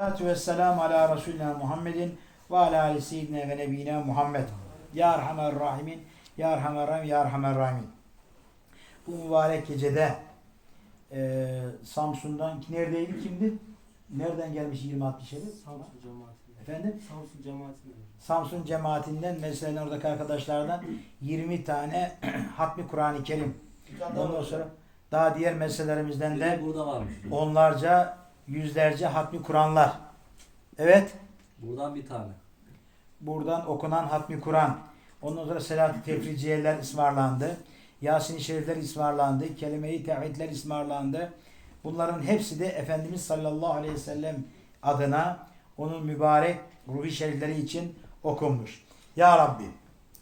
Salatu ve selamu ala Resulina Muhammedin ve ala ali seyyidina ve nebiyina Muhammed. Ya Erhamer Rahimin, Ya Erhamer Rahim, Ya Erhamer Rahimin. Bu mübarek gecede eee Samsun'dan neredeydi kimdi? Nereden gelmiş 20-67? Samsun cemaati. Efendim? Samsun cemaati. Samsun cemaatinden, mesleğin oradaki arkadaşlardan 20 tane hatmi Kur'an-ı Kerim. Ondan sonra daha diğer meselelerimizden de onlarca, yüzlerce hatmi Kur'anlar. Evet. Buradan bir tane. Buradan okunan hatmi Kur'an. Ondan sonra selat-ı tefriciyeler ısmarlandı. Yasin-i Şerifler ısmarlandı. Kelime-i tevhidler ısmarlandı. Bunların hepsi de Efendimiz sallallahu aleyhi ve sellem adına onun mübarek ruhi şerifleri için okunmuş. Ya Rabbi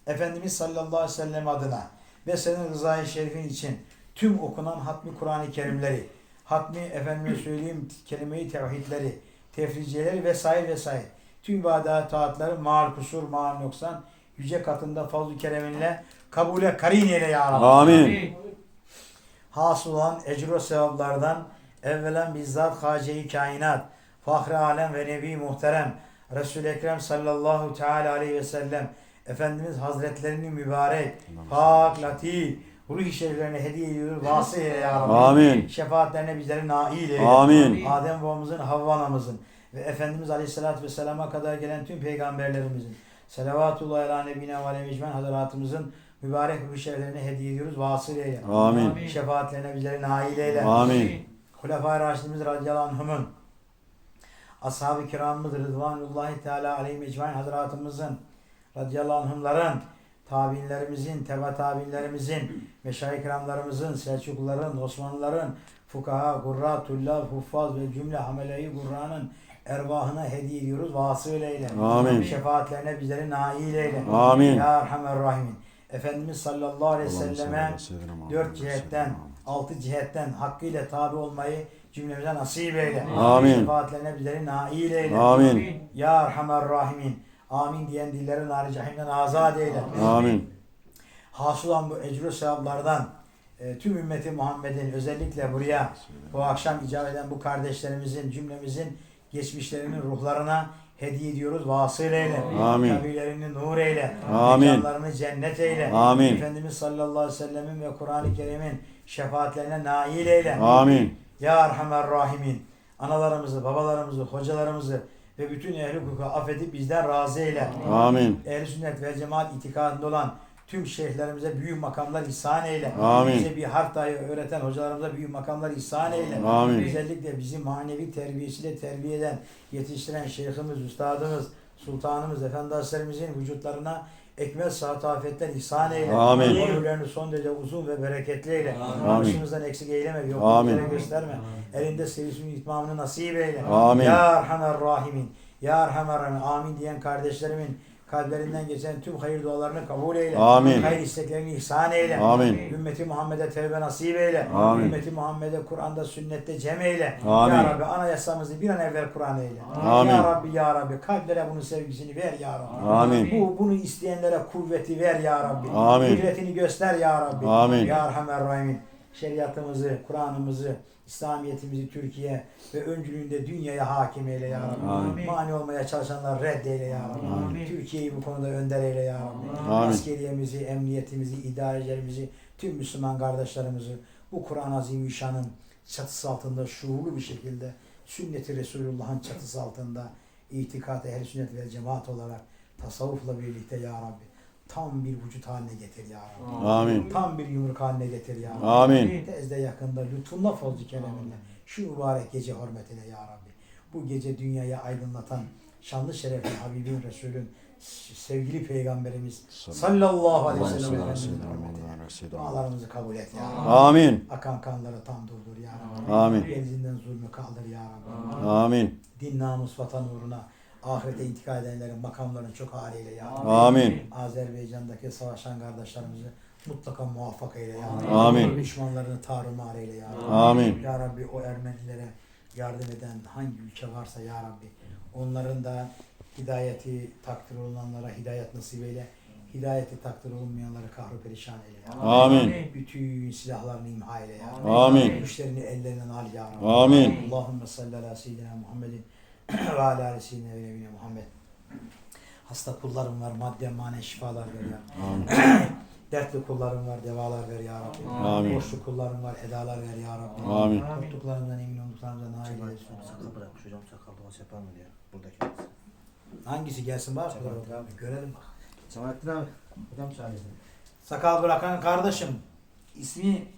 Efendimiz sallallahu aleyhi ve sellem adına ve senin rızayı şerifin için tüm okunan hatmi Kur'an-ı Kerimleri, hatmi efendime söyleyeyim kelime-i tevhidleri, tefriciyeleri vesaire vesaire tüm ibadet taatları mal kusur, mal noksan yüce katında fazl-ı kereminle kabule karin eyle ya Rabbi. Amin. Hasıl olan ecru sevaplardan evvelen bizzat hace-i kainat, fahri alem ve nebi muhterem Resul-i Ekrem sallallahu teala aleyhi ve sellem Efendimiz Hazretlerinin mübarek, pak, latif, ruh-i şeriflerine hediye ediyoruz. Vasıl eyle ya Rabbi. Amin. Şefaatlerine bizleri nail eyle. Amin. Adem babamızın, Havva anamızın ve Efendimiz Aleyhisselatü Vesselam'a kadar gelen tüm peygamberlerimizin Selavatullahi ala nebine ve aleyhi mecmen hazaratımızın mübarek ruh şeriflerine hediye ediyoruz. Vasıl eyle. Amin. Şefaatlerine bizleri nail eyle. Amin. Hulefai Raşidimiz radıyallahu anhümün Ashab-ı kiramımız Rıdvanullahi Teala aleyhi mecmain hazretlerimizin radıyallahu anhümlerin tabiinlerimizin, teba tabiinlerimizin, meşayih kiramlarımızın, Selçukluların, Osmanlıların, fukaha, gurra, tullab, huffaz ve cümle hameleyi Kur'an'ın ervahına hediye ediyoruz. Vasıl eyle. Amin. Şefaatlerine bizleri nail eyle. Amin. Ya Erhamer Rahimin. Efendimiz sallallahu aleyhi ve selleme dört cihetten, altı cihetten hakkıyla tabi olmayı cümlemize nasip eyle. Amin. Şefaatlerine bizleri nail eyle. Amin. Ya Erhamer Rahimin. Amin diyen dilleri nar cehimden azat eyle. Amin. Hasıl olan bu ecru sevaplardan e, tüm ümmeti Muhammed'in özellikle buraya bu akşam icap eden bu kardeşlerimizin cümlemizin geçmişlerinin ruhlarına hediye ediyoruz. Vasıl eyle. Amin. Kabirlerini nur eyle. Amin. Mekanlarını cennet eyle. Amin. Efendimiz sallallahu aleyhi ve sellemin ve Kur'an-ı Kerim'in şefaatlerine nail eyle. Amin. Ya Erhamer Rahimin. Analarımızı, babalarımızı, hocalarımızı ve bütün ehli hukuka affedip bizden razı eyle. Amin. Ehl-i sünnet ve cemaat itikadında olan tüm şeyhlerimize büyük makamlar ihsan eyle. Amin. Bize bir harf dahi öğreten hocalarımıza büyük makamlar ihsan eyle. Amin. Özellikle bizi manevi terbiyesiyle terbiye eden, yetiştiren şeyhimiz, üstadımız, sultanımız, efendi vücutlarına ekmel sıhhat afetler ihsan eyle. Amin. Ömürlerini son derece uzun ve bereketli eyle. Amin. Başımızdan eksik eyleme, Amin. yokluklara gösterme. Elinde sevisinin itmamını nasip eyle. Amin. Ya Erhamer Rahimin. Ya Erhamer Rahimin. Amin diyen kardeşlerimin kalplerinden geçen tüm hayır dualarını kabul eyle. Amin. Hayır isteklerini ihsan eyle. Amin. Ümmeti Muhammed'e tevbe nasip eyle. Amin. Ümmeti Muhammed'e Kur'an'da, sünnette cem eyle. Amin. Ya Rabbi anayasamızı bir an evvel Kur'an eyle. Amin. Ya Rabbi, Ya Rabbi kalplere bunun sevgisini ver Ya Rabbi. Amin. Bu, bunu isteyenlere kuvveti ver Ya Rabbi. Amin. Kudretini göster Ya Rabbi. Amin. Ya Erhamer Rahimin. Şeriatımızı, Kur'an'ımızı, İslamiyetimizi Türkiye ve öncülüğünde dünyaya hakim eyle Ya Rabbi. Amin. Mani olmaya çalışanlar reddeyle Ya Rabbi. Amin. Türkiye'yi bu konuda önder eyle Ya Rabbi. Amin. Askeriyemizi, emniyetimizi, idarecilerimizi, tüm Müslüman kardeşlerimizi bu Kur'an-ı Azimüşşan'ın çatısı altında şuurlu bir şekilde sünnet-i Resulullah'ın çatısı altında itikat ehl sünnet ve cemaat olarak tasavvufla birlikte Ya Rabbi tam bir vücut haline getir Ya Rabbi. Amin. Tam bir yumruk haline getir Ya Rabbi. Amin. Tezde yakında lütfunla fazl-ı kereminle şu mübarek gece hürmetine Ya Rabbi. Bu gece dünyayı aydınlatan şanlı şerefli Habibin Resulün sevgili peygamberimiz sallallahu aleyhi ve sellem Efendimiz'in. Dualarımızı kabul et ya Rabbi. Amin. Akan kanları tam durdur ya Rabbi. Amin. Deniz'inden zulmü kaldır ya Rabbi. Amin. Din namus vatan uğruna ahirete intikal edenlerin makamlarını çok haliyle ya. Amin. Azerbaycan'daki savaşan kardeşlerimizi mutlaka muvaffak eyle ya. Amin. Düşmanlarını tarumar eyle ya. Amin. Ya Rabbi o Ermenilere yardım eden hangi ülke varsa ya Rabbi onların da hidayeti takdir olunanlara hidayet nasip eyle. Hidayeti takdir olunmayanları kahru perişan eyle ya. Amin. Bütün silahlarını imha eyle ya Rabbi. Amin. Güçlerini ellerinden al ya Rabbi. Amin. Allahümme salli ala seyyidina Muhammedin ve ala aleyhisine ve nebine Muhammed. Hasta kullarım var, madde mane şifalar ver ya. Amin. Dertli kullarım var, devalar ver ya Rabbi. Amin. Boşlu kullarım var, edalar ver ya Rabbi. Amin. Korktuklarımdan emin olduklarımdan nail Cemal eylesin. sakal bırakmış hocam sakal doğası yapar mı diye buradaki. Hangisi gelsin bak? Abi. Görelim bak. Cemalettin abi. Hocam çağırıyorsun. Sakal bırakan kardeşim. ismi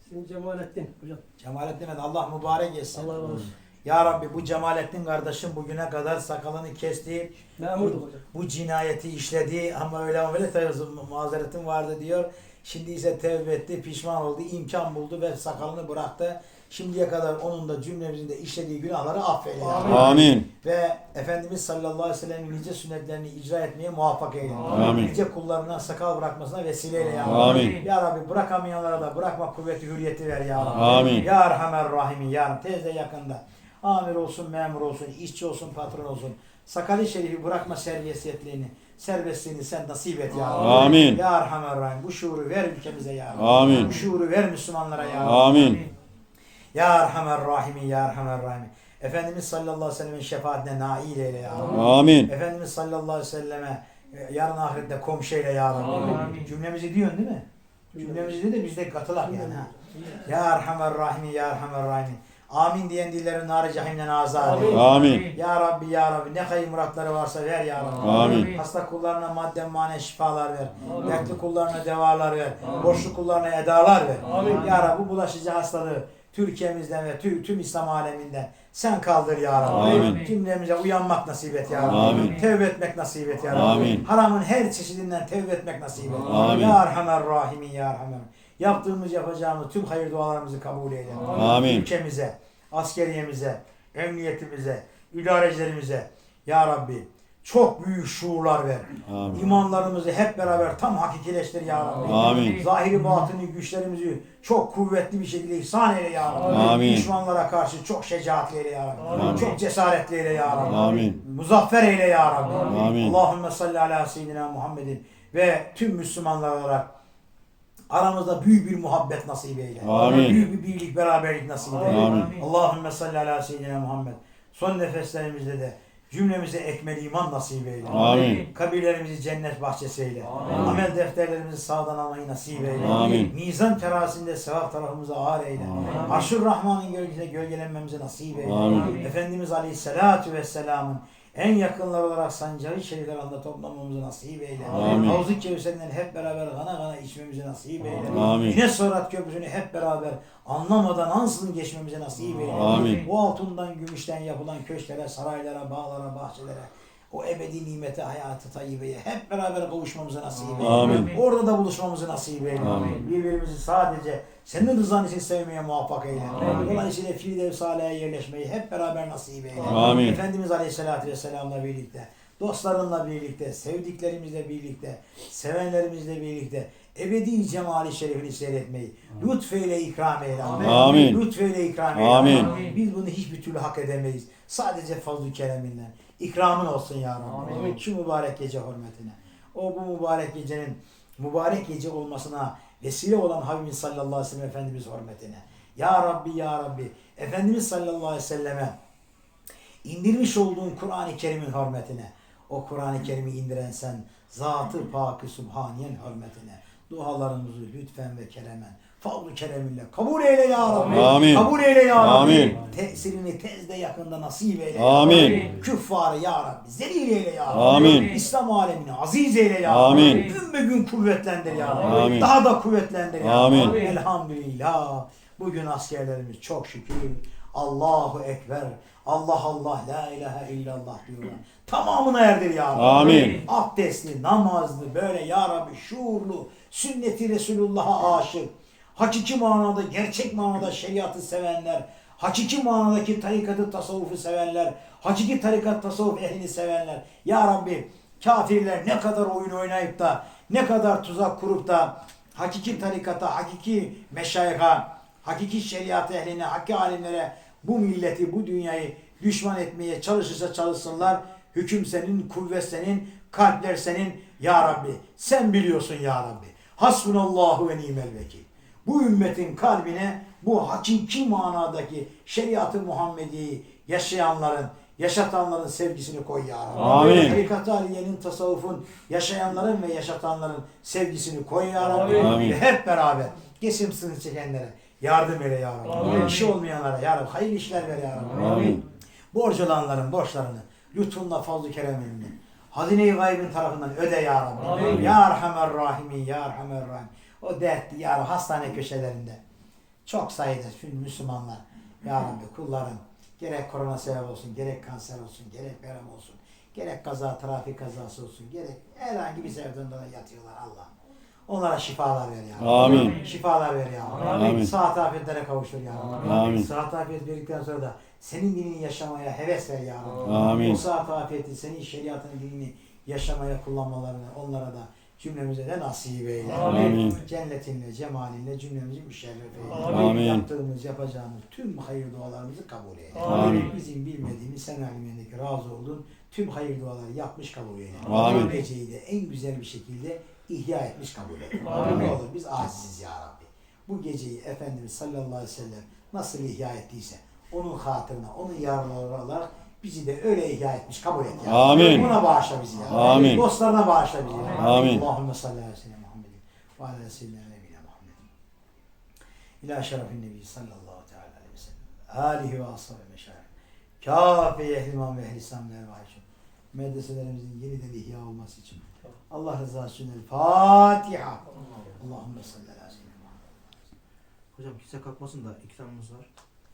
İsmim Cemalettin hocam. Cemalettin. Allah mübarek etsin. Allah razı olsun. Ya Rabbi bu Cemalettin kardeşim bugüne kadar sakalını kesti. Hocam. Bu cinayeti işledi ama öyle ama öyle tarzı mazeretim vardı diyor. Şimdi ise tevbe etti, pişman oldu, imkan buldu ve sakalını bıraktı. Şimdiye kadar onun da cümlemizin de işlediği günahları affeyle. Rabbi. Amin. Ve Efendimiz sallallahu aleyhi ve sellem'in nice sünnetlerini icra etmeye muvaffak eyle. Amin. Nice kullarından sakal bırakmasına vesile eyle ya Rabbi. Amin. Ya Rabbi bırakamayanlara da bırakma kuvveti hürriyeti ver ya Rabbi. Amin. Ya Erhamer Rahimin ya Rabbi. Teyze yakında. Amir olsun, memur olsun, işçi olsun, patron olsun. Sakali şerifi bırakma serbestiyetliğini, serbestliğini sen nasip et ya Rabbi. Amin. Ya Erhamer Rahim. Bu şuuru ver ülkemize ya Rabbi. Amin. Bu şuuru ver Müslümanlara ya Rabbi. Amin. Ya Erhamer Rahimin, Ya Erhamer Rahimin. Efendimiz sallallahu aleyhi ve sellemin şefaatine nail eyle ya Rabbi. Amin. Efendimiz sallallahu aleyhi ve selleme e, yarın ahirette komşu eyle ya Rabbi. Amin. Cümlemizi diyorsun değil mi? Cümlemizi de biz de katılak yani ha. Ya Erhamer Rahimin, Ya Erhamer Rahimin. Amin diyen dillerin nar-ı cehimden azad eyle. Amin. Ya Rabbi ya Rabbi ne hayır muratları varsa ver ya Rabbi. Amin. Hasta kullarına madde mane şifalar ver. Dertli kullarına devalar ver. Boşlu kullarına edalar ver. Amin. Ya Rabbi bu bulaşıcı hastalığı Türkiye'mizden ve tüm, tüm İslam aleminden sen kaldır ya Rabbi. Amin. Cümlemize uyanmak nasip et ya Rabbi. Amin. Tevbe etmek nasip et ya Rabbi. Amin. Haramın her çeşidinden tevbe etmek nasip et. Amin. Ya Erhamer Rahimin ya Erhamer. Yaptığımız yapacağımız tüm hayır dualarımızı kabul eyle. Amin. Ülkemize, askeriyemize, emniyetimize, idarecilerimize ya Rabbi çok büyük şuurlar ver. Amin. İmanlarımızı hep beraber tam hakikileştir ya Rabbi. Amin. Zahiri batını güçlerimizi çok kuvvetli bir şekilde ihsan eyle ya Rabbi. Amin. Düşmanlara karşı çok şecaatli eyle ya Rabbi. Amin. Çok cesaretli eyle ya Rabbi. Amin. Muzaffer eyle ya Rabbi. Amin. Allahümme salli ala seyyidina Muhammedin ve tüm Müslümanlar olarak aramızda büyük bir muhabbet nasip eyle. Amin. Büyük bir birlik, beraberlik nasip eyle. Amin. Allahümme salli ala seyyidina Muhammed. Son nefeslerimizde de cümlemize ekmel iman nasip eyle. Amin. Kabirlerimizi cennet bahçesi eyle. Amel defterlerimizi sağdan almayı nasip eyle. Amin. Mizan terasinde sevap tarafımıza ağır eyle. Arşur Rahman'ın gölgesinde gölgelenmemize nasip eyle. Amin. Efendimiz Aleyhisselatü Vesselam'ın en yakınlar olarak sancarı şerifler anda toplamamızı nasip eyle. Amin. Havzu Kevser'inden hep beraber kana kana içmemizi nasip eyle. Amin. Yine Sırat Köprüsü'nü hep beraber anlamadan ansızın geçmemize nasip eyle. Amin. Bu altından, gümüşten yapılan köşklere, saraylara, bağlara, bahçelere, o ebedi nimete, hayatı tayyibeye hep beraber kavuşmamızı nasip eyle. Amin. Orada da buluşmamızı nasip eyle. Amin. Birbirimizi sadece senin rızan için sevmeye muvaffak eyle. Amin. Dolayısıyla Firdevs Salih'e yerleşmeyi hep beraber nasip eyle. Amin. Efendimiz Aleyhisselatü Vesselam'la birlikte, dostlarınla birlikte, sevdiklerimizle birlikte, sevenlerimizle birlikte ebedi cemali şerifini seyretmeyi lütfeyle ikram eyle. Amin. Lütfeyle ikram eyle. Amin. Biz bunu hiçbir türlü hak edemeyiz. Sadece fazl-ı kereminden. İkramın olsun ya Rabbi. Amin. Şu mübarek gece hürmetine. O bu mübarek gecenin mübarek gece olmasına vesile olan Habibimiz sallallahu aleyhi ve sellem Efendimiz hürmetine. Ya Rabbi ya Rabbi. Efendimiz sallallahu aleyhi ve selleme indirmiş olduğun Kur'an-ı Kerim'in hürmetine. O Kur'an-ı Kerim'i indiren sen Zat-ı Pak-ı Subhaniyen hürmetine. Dualarımızı lütfen ve keremen fazl-ı kereminle kabul eyle ya Rabbi. Amin. Kabul eyle ya Rabbi. Amin. Tesirini tezde yakında nasip eyle. ya Amin. Rabbi. Küffarı ya Rabbi. Zelil eyle ya Rabbi. Amin. İslam alemini aziz eyle ya Amin. Rabbi. Gün be gün kuvvetlendir ya Rabbi. Amin. Daha da kuvvetlendir ya Amin. Rabbi. Elhamdülillah. Bugün askerlerimiz çok şükür. Allahu Ekber. Allah Allah la ilahe illallah diyorlar. Tamamına erdir ya Rabbi. Amin. Abdestli, namazlı, böyle ya Rabbi şuurlu, sünneti Resulullah'a aşık, hakiki manada, gerçek manada şeriatı sevenler, hakiki manadaki tarikatı, tasavvufu sevenler, hakiki tarikat, tasavvuf ehlini sevenler. Ya Rabbi kafirler ne kadar oyun oynayıp da, ne kadar tuzak kurup da, hakiki tarikata, hakiki meşayika, hakiki şeriat ehline, hakiki alimlere bu milleti, bu dünyayı düşman etmeye çalışırsa çalışsınlar. Hüküm senin, kuvvet senin, kalpler senin. Ya Rabbi sen biliyorsun ya Rabbi. Hasbunallahu ve nimel vekil. Bu ümmetin kalbine bu hakiki manadaki şeriatı Muhammedi'yi yaşayanların, yaşatanların sevgisini koy ya Rabbi. Amin. Tarikat-ı Aliye'nin, tasavvufun, yaşayanların ve yaşatanların sevgisini koy ya Rabbi. Amin. Ve hep beraber geçim sınır çekenlere yardım eyle ya Rabbi. Amin. İşi olmayanlara ya Rabbi hayırlı işler ver ya Rabbi. Amin. Borç olanların borçlarını lütfunla fazl-ı kereminle hazine-i gaybın tarafından öde ya Rabbi. Amin. Ya Erhamer Rahimin, Ya Erhamer Rahim. O dertli ya Rabbi hastane köşelerinde çok sayıda tüm Müslümanlar ya Rabbi kulların gerek korona sebep olsun, gerek kanser olsun, gerek verem olsun, gerek kaza, trafik kazası olsun, gerek herhangi bir sebepten dolayı yatıyorlar Allah. Onlara şifalar ver ya. Amin. Şifalar ver ya Rabbi. Amin. Sıhhat afiyetlere kavuştur ya. Amin. Sıhhat afiyet verdikten sonra da senin dinini yaşamaya heves ver ya. Amin. O sıhhat afiyeti senin şeriatının dinini yaşamaya kullanmalarını onlara da cümlemize de nasip eyle. Amin. Cennetinle, cemalinle cümlemizi müşerref eyle. Amin. Yaptığımız, yapacağımız tüm hayır dualarımızı kabul eyle. Amin. Bizim bilmediğimiz, sen alimindeki razı olduğun tüm hayır duaları yapmış kabul eyle. Amin. Geceyi de en güzel bir şekilde ihya etmiş kabul eyle. Amin. Ne olur biz aciziz ya Rabbi. Bu geceyi Efendimiz sallallahu aleyhi ve sellem nasıl ihya ettiyse onun hatırına, onun yararları olarak bizi de öyle ihya etmiş kabul et ya. Amin. Buna bağışla bizi ya. Amin. Dostlarına bağışla bizi ya. Amin. Allahümme salli ala seyyidina Muhammedin ve ala seyyidina nebine Muhammedin. İlâ şerefin nebi sallallahu teala aleyhi ve sellem. Alihi ve ashabı meşayih. Kâfe ehli imam ve ehli İslam ve ervahişim. Medreselerimizin yeniden ihya olması için. Allah rızası için. El Fatiha. Allahümme salli ala seyyidina Muhammed. Hocam kimse kalkmasın da iki tanemiz var.